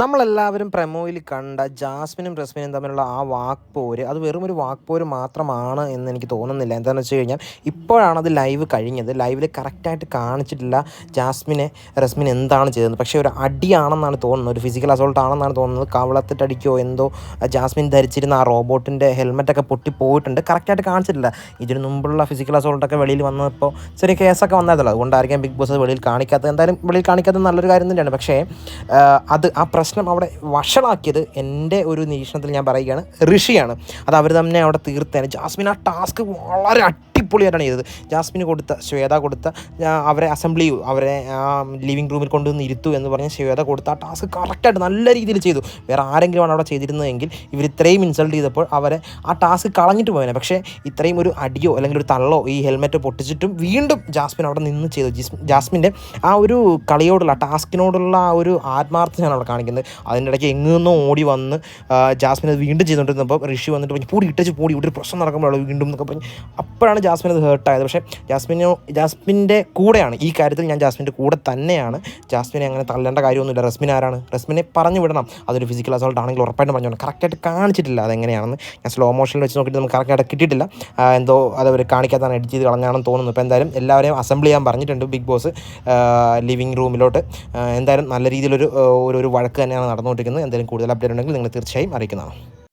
നമ്മളെല്ലാവരും പ്രമോയിൽ കണ്ട ജാസ്മിനും റസ്മിനും തമ്മിലുള്ള ആ വാക്പോര് അത് വെറും ഒരു വാക്പോര് മാത്രമാണ് എന്ന് എനിക്ക് തോന്നുന്നില്ല. എന്താണെന്ന് വെച്ച് കഴിഞ്ഞാൽ ഇപ്പോഴാണ് അത് ലൈവ് കഴിഞ്ഞത്. ലൈവിൽ കറക്റ്റായിട്ട് കാണിച്ചിട്ടില്ല ജാസ്മിനെ റസ്മിൻ എന്താണ് ചെയ്തത് പക്ഷേ ഒരു അടിയാണെന്നാണ് തോന്നുന്നത് ഒരു ഫിസിക്കൽ അസോൾട്ട് ആണെന്നാണ് തോന്നുന്നത്. കവളത്തിട്ടടിക്കോ എന്തോ ജാസ്മിൻ ധരിച്ചിരുന്ന ആ റോബോട്ടിന്റെ ഹെൽമെറ്റൊക്കെ പൊട്ടിപ്പോയിട്ടുണ്ട്. കറക്റ്റായിട്ട് കാണിച്ചിട്ടില്ല. ഇതിന് മുമ്പുള്ള ഫിസിക്കൽ അസോൾട്ടൊക്കെ വെളിയിൽ വന്നപ്പോൾ ചെറിയ കേസൊക്കെ വന്നതല്ലോ. അതുകൊണ്ടായിരിക്കാം ബിഗ് ബോസ് വെളിയിൽ കാണിക്കാത്തത്. എന്തായാലും വെളിയിൽ കാണിക്കാത്തത് നല്ലൊരു കാര്യം തന്നെയാണ്. പക്ഷേ അത് ആ പ്രശ്നം അവിടെ വഷളാക്കിയത് എന്റെ ഒരു നിരീക്ഷണത്തിൽ ഞാൻ പറയുകയാണ്. ഋഷിയാണ്. അത് അവർ തന്നെ അവിടെ തീർത്തേനെ. ജാസ്മിൻ ആ ടാസ്ക് വളരെ അടിപൊളിയായിട്ടാണ് ചെയ്തത്. ജാസ്മിന് കൊടുത്ത ശ്വേത കൊടുത്ത അവരെ അസംബ്ലി അവരെ ആ ലിവിങ് റൂമിൽ കൊണ്ടുവന്ന് ഇരുത്തു എന്ന് പറഞ്ഞ് ശ്വേത കൊടുത്ത ആ ടാസ്ക് കറക്റ്റായിട്ട് നല്ല രീതിയിൽ ചെയ്തു. വേറെ ആരെങ്കിലുമാണ് അവിടെ ചെയ്തിരുന്നതെങ്കിൽ ഇവർ ഇത്രയും ഇൻസൾട്ട് ചെയ്തപ്പോൾ അവരെ ആ ടാസ്ക് കളഞ്ഞിട്ട് പോയേനെ. പക്ഷേ ഇത്രയും ഒരു അടിയോ അല്ലെങ്കിൽ ഒരു തള്ളോ ഈ ഹെൽമെറ്റ് പൊട്ടിച്ചിട്ടും വീണ്ടും ജാസ്മിൻ അവിടെ നിന്ന് ചെയ്തു. ജിസ് ജാസ്മിന്റെ ആ ഒരു കളിയോടുള്ള ടാസ്കിനോടുള്ള ആ ഒരു ആത്മാർത്ഥതയാണ് അവിടെ കാണിക്കുന്നത്. അതിന്റെ ഇടയ്ക്ക് എങ്ങുന്നോ ഓടി വന്ന് ജാസ്മിൻ അത് വീണ്ടും ചെയ്തുകൊണ്ടിരുന്നപ്പോൾ ഋഷി വന്നിട്ട് പറഞ്ഞു പൂടി ഇട്ടച്ച് പൂടി ഇവിടെ ഒരു പ്രശ്നം നടക്കുമ്പോഴാണ് വീണ്ടും എന്നൊക്കെ പറഞ്ഞ്. അപ്പോഴാണ് ജാസ്മിൻ അത് ഹേർട്ടായത് പക്ഷേ ജാസ്മിനോ ജാസ്മിന്റെ കൂടെയാണ്. ഈ കാര്യത്തിൽ ഞാൻ ജാസ്മിന്റെ കൂടെ തന്നെയാണ്. ജാസ്മിനെ അങ്ങനെ തള്ളേണ്ട കാര്യമൊന്നുമില്ല. റസ്മിൻ ആരാണ്? റസ്മിനെ പറഞ്ഞു വിടണം. അതൊരു ഫിസിക്കൽ അസോൾട്ട് ആണെങ്കിൽ ഉറപ്പായിട്ട് പറഞ്ഞു കറക്റ്റായിട്ട് കാണിച്ചിട്ടില്ല അതെങ്ങനെയാണെന്ന്. ഞാൻ സ്ലോ മോഷനിൽ വെച്ച് നോക്കിയിട്ട് നമുക്ക് കറക്റ്റായിട്ട് കിട്ടിയിട്ടില്ല. എന്തോ അത് അവർ കാണിക്കാത്താണ് എഡിറ്റ് ചെയ്ത് കളഞ്ഞാണെന്ന് തോന്നുന്നു. ഇപ്പോൾ എന്തായാലും എല്ലാവരെയും അസംബിൾ ചെയ്യാൻ പറഞ്ഞിട്ടുണ്ട് ബിഗ് ബോസ് ലിവിങ് റൂമിലോട്ട് എന്തായാലും നല്ല രീതിയിലൊരു ഒരു വഴക്ക് തന്നെയാണ് നടന്നുകൊണ്ടിരിക്കുന്നത്. എന്തായാലും കൂടുതൽ അപ്ഡേറ്റ് ഉണ്ടെങ്കിൽ നിങ്ങൾ തീർച്ചയായും അറിയിക്കുന്നതാണ്.